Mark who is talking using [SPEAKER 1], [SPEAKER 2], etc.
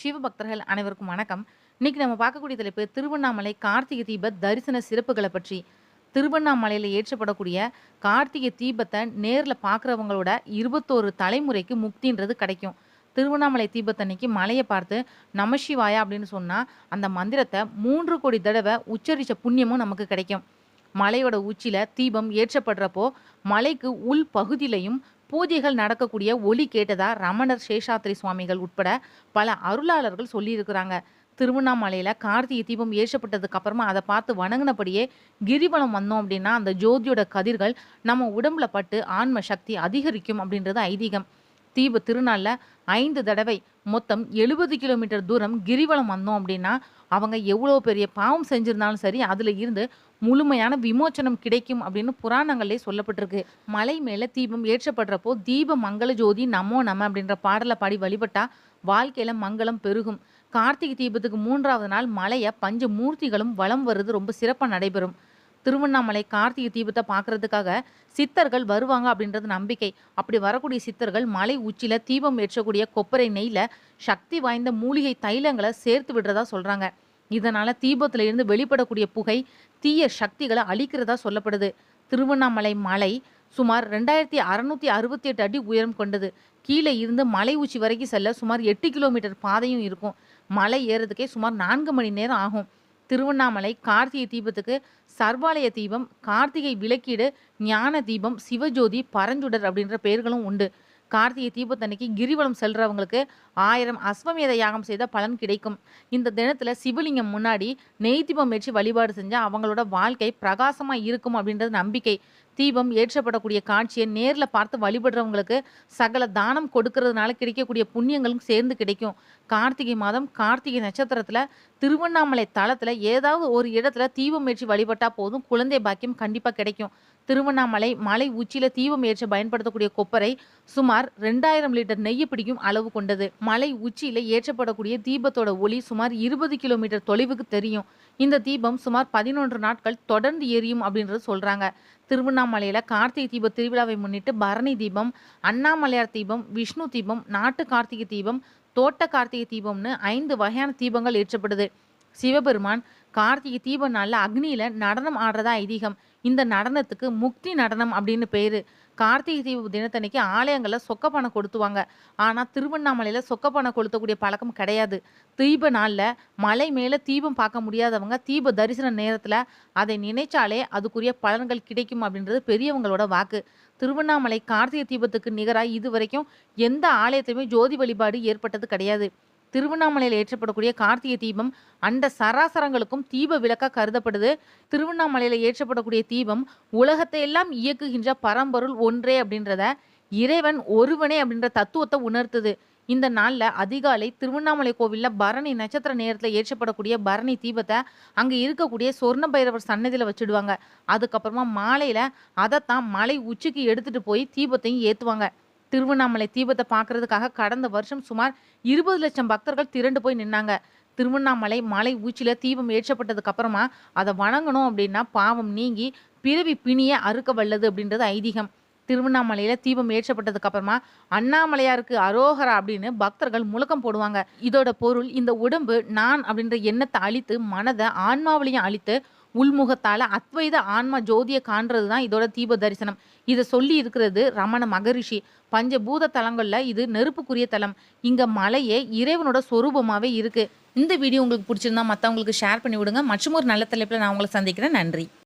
[SPEAKER 1] சிவபக்தர்கள் அனைவருக்கும் வணக்கம். இன்னைக்கு நம்ம பார்க்கக்கூடிய தலைப்பு திருவண்ணாமலை கார்த்திகை தீப தரிசன சிறப்புகளை பற்றி. திருவண்ணாமலையில் ஏற்றப்படக்கூடிய கார்த்திகை தீபத்தை நேரில் பார்க்குறவங்களோட இருபத்தோரு தலைமுறைக்கு முக்தின்றது கிடைக்கும். திருவண்ணாமலை தீபத்தன்னைக்கு மலையை பார்த்து நமசிவாயா அப்படின்னு சொன்னால் அந்த மந்திரத்தை மூன்று கோடி தடவை உச்சரித்த புண்ணியமும் நமக்கு கிடைக்கும். மலையோட உச்சியில் தீபம் ஏற்றப்படுறப்போ மலைக்கு உள் பகுதியிலையும் பூஜைகள் நடக்கக்கூடிய ஒலி கேட்டதா ரமணர் சேஷாத்ரி சுவாமிகள் உட்பட பல அருளாளர்கள் சொல்லியிருக்கிறாங்க. திருவண்ணாமலையில் கார்த்திகை தீபம் ஏற்றப்பட்டதுக்கு அப்புறமா அதை பார்த்து வணங்கினபடியே கிரிவலம் வந்தோம் அப்படின்னா அந்த ஜோதியோட கதிர்கள் நம்ம உடம்புல பட்டு ஆன்ம சக்தி அதிகரிக்கும் அப்படின்றது ஐதீகம். தீப திருநாளில் ஐந்து தடவை மொத்தம் எழுபது கிலோமீட்டர் தூரம் கிரிவலம் வந்தோம் அப்படின்னா அவங்க எவ்வளோ பெரிய பாவம் செஞ்சுருந்தாலும் சரி அதில் இருந்து முழுமையான விமோச்சனம் கிடைக்கும் அப்படின்னு புராணங்களே சொல்லப்பட்டிருக்கு. மலை மேலே தீபம் ஏற்றப்படுறப்போ தீப மங்கள ஜோதி நமோ நம அப்படின்ற பாடலை பாடி வழிபட்டா வாழ்க்கையில் மங்களம் பெருகும். கார்த்திகை தீபத்துக்கு மூன்றாவது நாள் மலையை பஞ்ச மூர்த்திகளும் வலம் வருது ரொம்ப சிறப்பாக நடைபெறும். திருவண்ணாமலை கார்த்திகை தீபத்தை பார்க்கறதுக்காக சித்தர்கள் வருவாங்க அப்படின்றது நம்பிக்கை. அப்படி வரக்கூடிய சித்தர்கள் மலை உச்சியில் தீபம் ஏற்றக்கூடிய கொப்பரை நெய்யில் சக்தி வாய்ந்த மூலிகை தைலங்களை சேர்த்து விடுறதா சொல்கிறாங்க இதனால் தீபத்தில் இருந்து வெளிப்படக்கூடிய புகை தீய சக்திகளை அழிக்கிறதா சொல்லப்படுது. திருவண்ணாமலை மலை சுமார் ரெண்டாயிரத்தி அறநூற்றி அறுபத்தி எட்டு அடி உயரம் கொண்டது. கீழே இருந்து மலை உச்சி வரைக்கும் செல்ல சுமார் எட்டு கிலோமீட்டர் பாதையும் இருக்கும். மலை ஏறதுக்கே சுமார் நான்கு மணி நேரம் ஆகும். திருவண்ணாமலை கார்த்திகை தீபத்துக்கு சர்வாலய தீபம் கார்த்திகை விளக்கீடு ஞான தீபம் சிவஜோதி பரஞ்சுடர் அப்படின்ற பெயர்களும் உண்டு. கார்த்திகை தீபத்தன்னைக்கு கிரிவலம் செல்றவங்களுக்கு ஆயிரம் அஸ்வமேத யாகம் செய்த பலன் கிடைக்கும். இந்த தினத்துல சிவலிங்கம் முன்னாடி நெய் ஏற்றி வழிபாடு செஞ்சா அவங்களோட வாழ்க்கை பிரகாசமா இருக்கும் அப்படின்றது நம்பிக்கை. தீபம் ஏற்றப்படக்கூடிய காட்சியை நேரில் பார்த்து வழிபடுறவங்களுக்கு சகல தானம் கொடுக்கறதுனால கிடைக்கக்கூடிய புண்ணியங்களும் சேர்ந்து கிடைக்கும். கார்த்திகை மாதம் கார்த்திகை நட்சத்திரத்தில் திருவண்ணாமலை தளத்தில் ஏதாவது ஒரு இடத்துல தீபம் ஏற்றி வழிபட்டால் போதும் குழந்தை பாக்கியம் கண்டிப்பாக கிடைக்கும். திருவண்ணாமலை மலை உச்சியில் தீபம் ஏற்ற பயன்படுத்தக்கூடிய கொப்பரை சுமார் ரெண்டாயிரம் லிட்டர் நெய் பிடிக்கும் அளவு கொண்டது. மலை உச்சியில் ஏற்றப்படக்கூடிய தீபத்தோட ஒளி சுமார் இருபது கிலோமீட்டர் தொலைவுக்கு தெரியும். இந்த தீபம் சுமார் பதினொன்று நாட்கள் தொடர்ந்து எரியும் அப்படின்றது சொல்கிறாங்க திருவண்ணாமலையில கார்த்திகை தீப திருவிழாவை முன்னிட்டு பரணி தீபம் அண்ணாமலையார் தீபம் விஷ்ணு தீபம் நாட்டு கார்த்திகை தீபம் தோட்ட கார்த்திகை தீபம்னு ஐந்து வகையான தீபங்கள் ஏற்றப்படுது. சிவபெருமான் கார்த்திகை தீப நாளில் அக்னியில் நடனம் ஆடுறதா ஐதீகம். இந்த நடனத்துக்கு முக்தி நடனம் அப்படின்னு பேரு. கார்த்திகை தீப தினத்தன்னைக்கு ஆலயங்களில் சொக்க பணம் கொளுத்துவாங்க. ஆனால் திருவண்ணாமலையில் சொக்க பணம் கொளுத்தக்கூடிய பழக்கம் கிடையாது. தீப நாளில் மலை மேலே தீபம் பார்க்க முடியாதவங்க தீப தரிசன நேரத்தில் அதை நினைச்சாலே அதுக்குரிய பலன்கள் கிடைக்கும் அப்படின்றது பெரியவங்களோட வாக்கு. திருவண்ணாமலை கார்த்திகை தீபத்துக்கு நிகராக இது வரைக்கும் எந்த ஆலயத்திலுமே ஜோதி வழிபாடு ஏற்பட்டது கிடையாது. திருவண்ணாமலையில் ஏற்றப்படக்கூடிய கார்த்திகை தீபம் அண்ட சராசரங்களுக்கும் தீப விளக்காக கருதப்படுது. திருவண்ணாமலையில் ஏற்றப்படக்கூடிய தீபம் உலகத்தை எல்லாம் இயக்குகின்ற பரம்பொருள் ஒன்றே அப்படின்றத இறைவன் ஒருவனே அப்படின்ற தத்துவத்தை உணர்த்துது. இந்த நாளில் அதிகாலை திருவண்ணாமலை கோவிலில் பரணி நட்சத்திர நேரத்தில் ஏற்றப்படக்கூடிய பரணி தீபத்தை அங்கே இருக்கக்கூடிய சொர்ண பைரவர் சன்னதியில் வச்சுடுவாங்க. அதுக்கப்புறமா மாலையில் அதைத்தான் மலை உச்சிக்கு எடுத்துட்டு போய் தீபத்தையும் ஏற்றுவாங்க திருவண்ணாமலை தீபத்தை பார்க்கறதுக்காக கடந்த வருஷம் சுமார் இருபது லட்சம் பக்தர்கள் திரண்டு போய் நின்னாங்க. திருவண்ணாமலை மலை ஊச்சியில் தீபம் ஏற்றப்பட்டதுக்கு அப்புறமா அதை வணங்கணும் அப்படின்னா பாவம் நீங்கி பிறவி பிணிய அறுக்க வல்லது அப்படின்றது ஐதீகம். திருவண்ணாமலையில் தீபம் ஏற்றப்பட்டதுக்கு அப்புறமா அண்ணாமலையாருக்கு அரோகரா அப்படின்னு பக்தர்கள் முழக்கம் போடுவாங்க. இதோட பொருள் இந்த உடம்பு நான் அப்படின்ற எண்ணத்தை அழித்து மனதை ஆன்மாவிலையும் அழித்து உள்முகத்தால் அத்வைத ஆன்மா ஜோதியை காண்றது தான் இதோட தீப தரிசனம். இதை சொல்லி இருக்கிறது ரமண மகரிஷி. பஞ்சபூத தலங்களில் இது நெருப்புக்குரிய தலம். இங்கே மலையே இறைவனோட சொரூபமாகவே இருக்குது இந்த வீடியோ உங்களுக்கு பிடிச்சிருந்தா மற்றவங்களுக்கு ஷேர் பண்ணி விடுங்க. மற்றும் ஒரு நல்ல தலைப்பில் நான் உங்களை சந்திக்கிறேன். நன்றி.